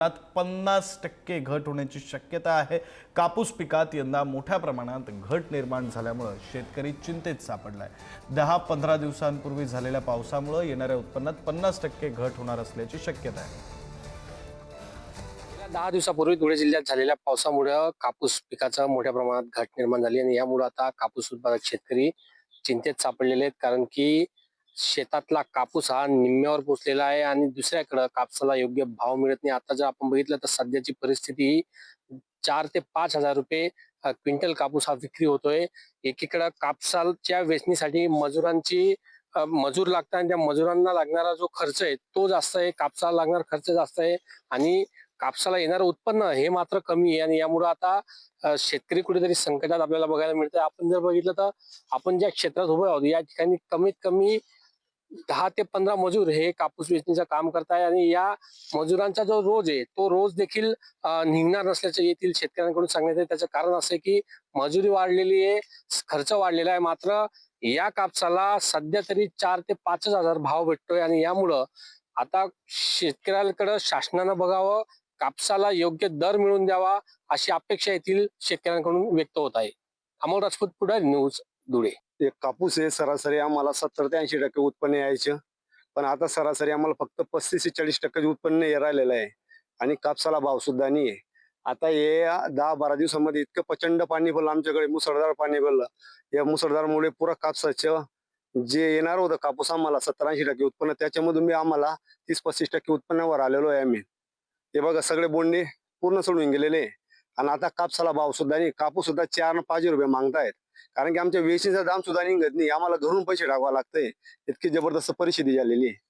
त्यात पन्नास टक्के घट होण्याची शक्यता आहे. कापूस पिकात यंदा मोठ्या प्रमाणात घट निर्माण झाल्यामुळं शेतकरी चिंतेत सापडलाय. दहा पंधरा दिवसांपूर्वी झालेल्या पावसामुळं येणाऱ्या उत्पन्नात पन्नास टक्के घट होणार असल्याची शक्यता आहे. दहा दिवसापूर्वी धुळे जिल्ह्यात झालेल्या पावसामुळे कापूस पिकाचं मोठ्या प्रमाणात घट निर्माण झाली आणि यामुळे आता कापूस उत्पादक शेतकरी चिंतेत सापडलेले आहेत. कारण की शेतातला कापूस हा निम्म्यावर पोचलेला आहे आणि दुसऱ्याकडं कापसाला योग्य भाव मिळत नाही. आता जर आपण बघितलं तर सध्याची परिस्थिती ही चार ते पाच हजार रुपये क्विंटल कापूस हा विक्री होतोय. एकीकडं कापसाच्या वेचणीसाठी मजुरांची मजूर लागतात आणि त्या मजुरांना लागणारा जो खर्च आहे तो जास्त आहे. कापसाला लागणारा खर्च जास्त आहे आणि कापसाला येणारं उत्पन्न हे मात्र कमी आहे आणि यामुळे आता शेतकरी कुठेतरी संकटात आपल्याला बघायला मिळतं आपण जर बघितलं तर आपण ज्या क्षेत्रात उभे आहोत या ठिकाणी कमीत कमी दहा ते पंधरा मजूर हे कापूस वेचणीचं काम करताय आणि या मजुरांचा जो रोज आहे तो रोज देखील निघणार नसल्याचं येथील शेतकऱ्यांकडून सांगण्यात आहे त्याचं कारण असं की मजुरी वाढलेली आहे खर्च वाढलेला आहे. मात्र या कापसाला सध्या तरी चार ते पाच हजार भाव भेटतोय आणि यामुळं आता शेतकऱ्यांकडे शासनानं बघावं कापसाला योग्य दर मिळवून द्यावा अशी अपेक्षा येथील शेतकऱ्यांकडून व्यक्त होत आहे. अमोल राजपूत पुढे न्यूज धुळे. एक कापूस आहे सरासरी आम्हाला सत्तर ते ऐंशी टक्के उत्पन्न यायचं. पण आता सरासरी आम्हाला फक्त पस्तीस ते चाळीस टक्के उत्पन्न राहिलेलं आहे. आणि कापसाला भाव सुद्धा नाही आहे. आता हे दहा बारा दिवसामध्ये इतकं प्रचंड पाणी पडलं आमच्याकडे मुसळधार पाणी पडलं या मुसळधारमुळे पुरा कापसाचं जे येणार होतं कापूस आम्हाला सत्तर ऐंशी टक्के उत्पन्न त्याच्यामधून मी आम्हाला तीस पस्तीस टक्के उत्पन्नावर आलेलो आहे आम्ही. हे बघा सगळे बोंडे पूर्ण सोडून गेलेले आहे. आणि आता कापसाला भाव सुद्धा नाही. कापूस सुद्धा चार पाचशे पाच रुपये मागतायत. कारण की आमच्या वेशीचा दाम सुद्धा निघत नाही. आम्हाला घरून पैसे टाकावा लागतंय. इतकी जबरदस्त परिस्थिती झालेली आहे.